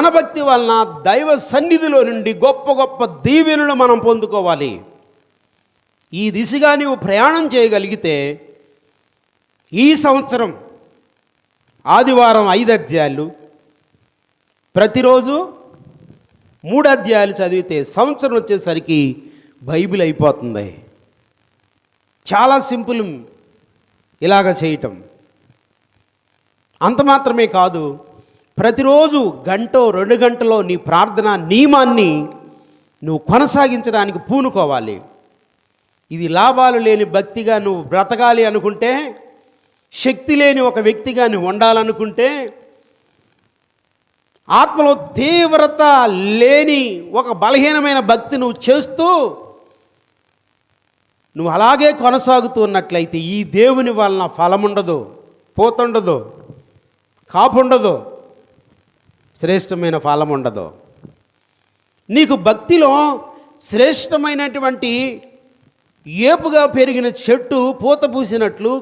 మన భక్తి వలన దైవ సన్నిధిలో నుండి గొప్ప గొప్ప దీవెనలు మనం పొందుకోవాలి. ఈ దిశగా నీవు ప్రయాణం చేయగలిగితే ఈ సంవత్సరం ఆదివారం ఐదు అధ్యాయాలు ప్రతిరోజు మూడు అధ్యాయాలు చదివితే సంవత్సరం వచ్చేసరికి బైబిల్ అయిపోతుంది. చాలా సింపుల్ ఇలాగ చేయటం. అంత మాత్రమే కాదు ప్రతిరోజు గంటో రెండు గంటలో నీ ప్రార్థన నియమాన్ని నువ్వు కొనసాగించడానికి పూనుకోవాలి. ఇది లాభాలు లేని భక్తిగా నువ్వు బ్రతకాలి అనుకుంటే శక్తి లేని ఒక వ్యక్తిగా నువ్వు ఉండాలనుకుంటే ఆత్మలో తీవ్రత లేని ఒక బలహీనమైన భక్తి నువ్వు చేస్తూ నువ్వు అలాగే కొనసాగుతూ ఉన్నట్లయితే ఈ దేవుని వలన ఫలముండదు పోతుండదు కాపుండదు. శ్రేష్టమైన ఫలం ఉండదు. నీకు భక్తిలో శ్రేష్టమైనటువంటి ఏపుగా పెరిగిన చెట్టు పూత పూసినట్లు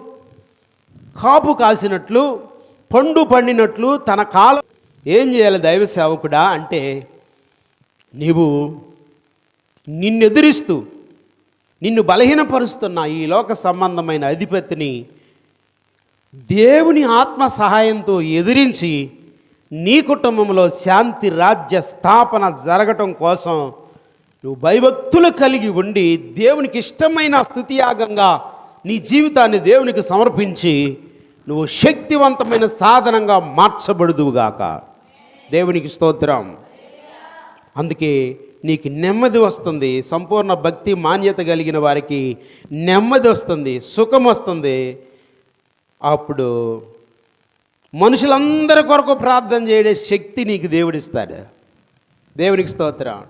కాపు కాసినట్లు పండు పండినట్లు తన కాలం ఏం చేయాలి దైవ సేవకుడా అంటే నీవు నిన్నెదిరిస్తూ నిన్ను బలహీనపరుస్తున్న ఈ లోక సంబంధమైన అధిపతిని దేవుని ఆత్మ సహాయంతో ఎదిరించి నీ కుటుంబంలో శాంతి రాజ్య స్థాపన జరగటం కోసం నువ్వు భయభక్తులు కలిగి ఉండి దేవునికి ఇష్టమైన స్థుతియాగంగా నీ జీవితాన్ని దేవునికి సమర్పించి నువ్వు శక్తివంతమైన సాధనంగా మార్చబడుదువుగాక. దేవునికి స్తోత్రం. అందుకే నీకు నెమ్మది వస్తుంది. సంపూర్ణ భక్తి మాన్యత కలిగిన వారికి నెమ్మది వస్తుంది. సుఖం వస్తుంది. అప్పుడు మనుషులందరి కొరకు ప్రార్థన చేయడే శక్తి నీకు దేవుడిస్తాడు. దేవునికి స్తోత్రం.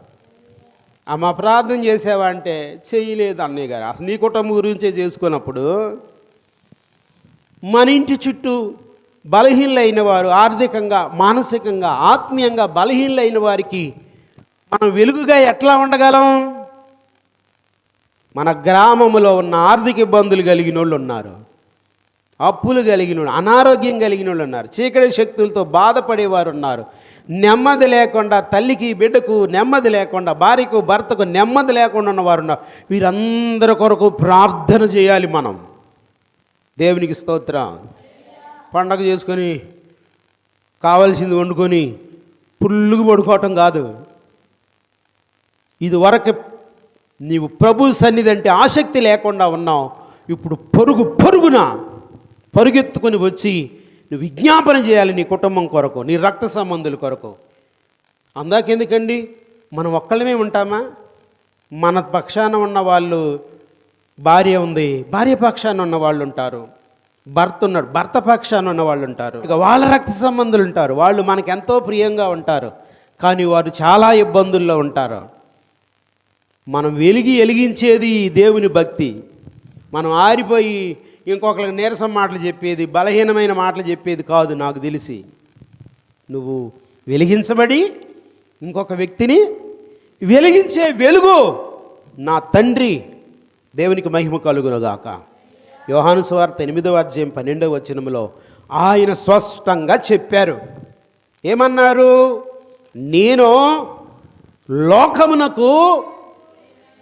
అమ్మ ప్రార్థన చేసావా అంటే చేయలేదు అన్నయ్య గారు. అసలు నీ కుటుంబం గురించే చేసుకున్నప్పుడు మన ఇంటి చుట్టూ బలహీనలైన వారు ఆర్థికంగా మానసికంగా ఆత్మీయంగా బలహీనలైన వారికి మనం వెలుగుగా ఎట్లా ఉండగలం? మన గ్రామంలో ఉన్న ఆర్థిక ఇబ్బందులు కలిగిన వాళ్ళు ఉన్నారు. అప్పులు కలిగిన వాళ్ళు అనారోగ్యం కలిగిన వాళ్ళు ఉన్నారు. చీకటి శక్తులతో బాధపడేవారు ఉన్నారు. నెమ్మది లేకుండా తల్లికి బిడ్డకు నెమ్మది లేకుండా భార్యకు భర్తకు నెమ్మది లేకుండా ఉన్నవారు ఉన్నారు. వీరందరి కొరకు ప్రార్థన చేయాలి మనం. దేవునికి స్తోత్రం. పండగ చేసుకొని కావలసింది వండుకొని పుల్లుగు పడుకోవటం కాదు. ఇది వరకు నీవు ప్రభు సన్నిధి అంటే ఆసక్తి లేకుండా ఉన్నావు. ఇప్పుడు పొరుగు పొరుగునా పరుగెత్తుకొని వచ్చి నువ్వు విజ్ఞాపన చేయాలి నీ కుటుంబం కొరకు నీ రక్త సంబంధుల కొరకు. అందాకెందుకండి? మనం ఒక్కళ్ళమే ఉంటామా? మన పక్షాన ఉన్న వాళ్ళు భార్య ఉంది భార్య పక్షాన ఉన్న వాళ్ళు ఉంటారు. భర్త ఉన్నాడు భర్త పక్షాన ఉన్న వాళ్ళు ఉంటారు. ఇక వాళ్ళ రక్త సంబంధులు ఉంటారు. వాళ్ళు మనకు ఎంతో ప్రియంగా ఉంటారు. కానీ వారు చాలా ఇబ్బందుల్లో ఉంటారు. మనం వెలిగి వెలిగించేది దేవుని భక్తి. మనం ఆరిపోయి ఇంకొకరికి నీరసం మాటలు చెప్పేది బలహీనమైన మాటలు చెప్పేది కాదు నాకు తెలిసి. నువ్వు వెలిగించబడి ఇంకొక వ్యక్తిని వెలిగించే వెలుగు నా తండ్రి దేవునికి మహిమ కలుగునుగాక. యోహాను సువార్త ఎనిమిదవ అధ్యాయం పన్నెండవ వచనంలో ఆయన స్పష్టంగా చెప్పారు. ఏమన్నారు? నేను లోకమునకు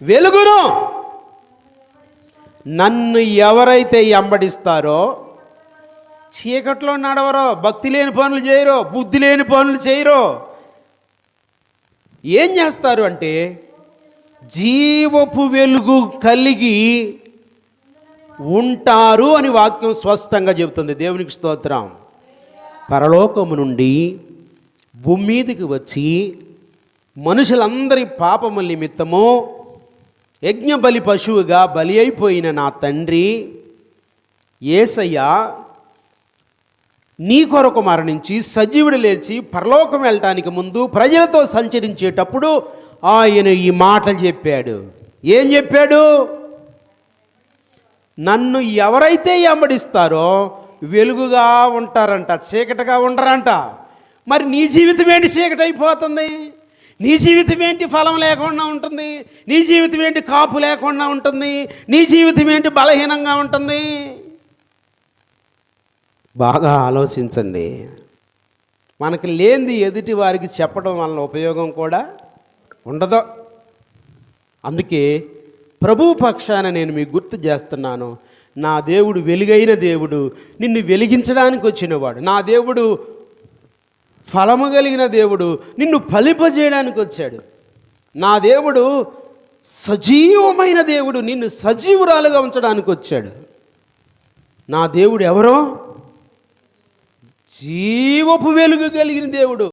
వెలుగును. నన్ను ఎవరైతే ఎంబడిస్తారో చీకట్లో నడవరో భక్తి లేని పనులు చేయరో బుద్ధి లేని పనులు చేయరో ఏం చేస్తారు అంటే జీవపు వెలుగు కలిగి ఉంటారు అని వాక్యం స్పష్టంగా చెబుతుంది. దేవునికి స్తోత్రం. పరలోకము నుండి భూమి మీదకి వచ్చి మనుషులందరి పాపముల నిమిత్తము యజ్ఞ బలి పశువుగా బలి అయిపోయిన నా తండ్రి ఏసయ్య నీ కొరకు మరణించి సజీవుడు లేచి పరలోకం వెళ్ళటానికి ముందు ప్రజలతో సంచరించేటప్పుడు ఆయన ఈ మాటలు చెప్పాడు. ఏం చెప్పాడు? నన్ను ఎవరైతే వెంబడిస్తారో వెలుగుగా ఉంటారంట చీకటిగా ఉండరంట. మరి నీ జీవితం ఏంటి చీకటి అయిపోతుంది నీ జీవితం ఏంటి ఫలం లేకుండా ఉంటుంది? నీ జీవితం ఏంటి కాపు లేకుండా ఉంటుంది? నీ జీవితం ఏంటి బలహీనంగా ఉంటుంది? బాగా ఆలోచించండి. మనకి లేనిది ఎదుటి వారికి చెప్పడం వలన ఉపయోగం కూడా ఉండదు. అందుకే ప్రభు పక్షాన నేను మీకు గుర్తు చేస్తున్నాను. నా దేవుడు వెలుగైన దేవుడు. నిన్ను వెలిగించడానికి వచ్చినవాడు. నా దేవుడు ఫలము కలిగిన దేవుడు నిన్ను ఫలింపజేయడానికి వచ్చాడు. నా దేవుడు సజీవమైన దేవుడు నిన్ను సజీవురాలుగా ఉంచడానికి వచ్చాడు. నా దేవుడు ఎవరో? జీవపు వెలుగు కలిగిన దేవుడు.